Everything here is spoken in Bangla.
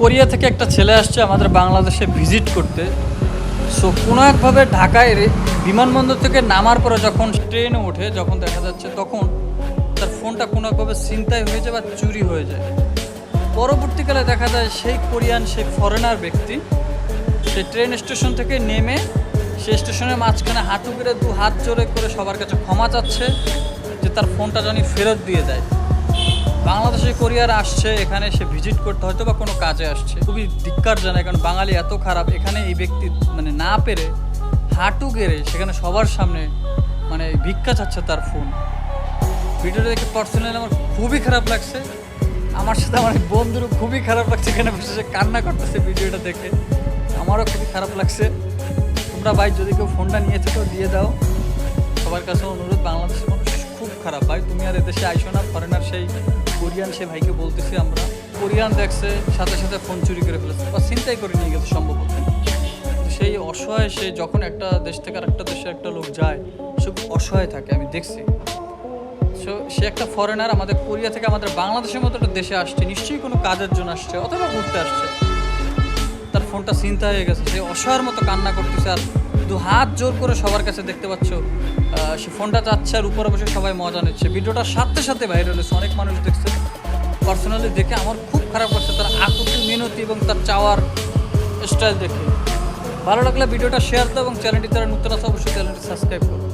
কোরিয়া থেকে একটা ছেলে আসছে আমাদের বাংলাদেশে ভিজিট করতে। সো কোনো একভাবে ঢাকায় বিমানবন্দর থেকে নামার পরে যখন ট্রেনে ওঠে, যখন দেখা যাচ্ছে তখন তার ফোনটা কোনো একভাবে ছিনতাই হয়ে যায় বা চুরি হয়ে যায়। পরবর্তীকালে দেখা যায় সেই কোরিয়ান, সেই ফরেনার ব্যক্তি, সে ট্রেন স্টেশন থেকে নেমে সে স্টেশনের মাঝখানে হাঁটু করে দু হাত জোরে করে সবার কাছে ক্ষমা চাচ্ছে যে তার ফোনটা জানি ফেরত দিয়ে দেয়। বাংলাদেশে কোরিয়ার আসছে, এখানে সে ভিজিট করতে হয়তো বা কোনো কাজে আসছে। খুবই ধিক্কার জানায়, কারণ বাঙালি এত খারাপ, এখানে এই ব্যক্তি মানে না পেরে হাঁটু গেড়ে সেখানে সবার সামনে মানে ভিক্ষা চাচ্ছে তার ফোন ভিডিওটা দেখে পার্সোনালি আমার খুবই খারাপ লাগছে। আমার সাথে আমার বন্ধুরও খুবই খারাপ লাগছে, এখানে বসে সে কান্না করতেছে ভিডিওটা দেখে। আমারও খুবই খারাপ লাগছে। তোমরা ভাই, যদি কেউ ফোনটা নিয়ে থেকো দিয়ে দাও। সবার কাছে অনুরোধ, বাংলাদেশের মানুষ খুব খারাপ ভাই। তুমি আর এদেশে আইসো না ফরেনার সেই কোরিয়ান সে ভাইকে বলতেছি আমরা, কোরিয়ান দেখছে, সাথে সাথে ফোন চুরি করে ফেলেছে বা চিন্তাই করে নিয়ে গেছে সম্ভবত। সেই অসহায়, সে যখন একটা দেশ থেকে আর একটা দেশে একটা লোক যায় সে অসহায় থাকে, আমি দেখছি। সো সে একটা ফরেনার আমাদের কোরিয়া থেকে আমাদের বাংলাদেশের মতো একটা দেশে আসছে, নিশ্চয়ই কোনো কাজের জন্য আসছে, অথবা ঘুরতে আসছে। তার ফোনটা চিন্তা হয়ে গেছে, সে অসহায়ের মতো কান্না করতেছে আর দু হাত জোর করে সবার কাছে দেখতে পাচ্ছ সে ফোনটা চাচ্ছে আর উপরে বসে সবাই মজা নিচ্ছে। ভিডিওটার সাথে সাথে ভাইরাল হয়েছে, অনেক মানুষ দেখছে। পার্সোনালি দেখে আমার খুব খারাপ লাগছে তার আকুতি মিনতি এবং তার চাওয়ার স্টাইল দেখে। ভালো লাগলে ভিডিওটা শেয়ার দাও এবং চ্যানেলটি তারা নতুন আছে অবশ্যই চ্যানেলটি সাবস্ক্রাইব করো।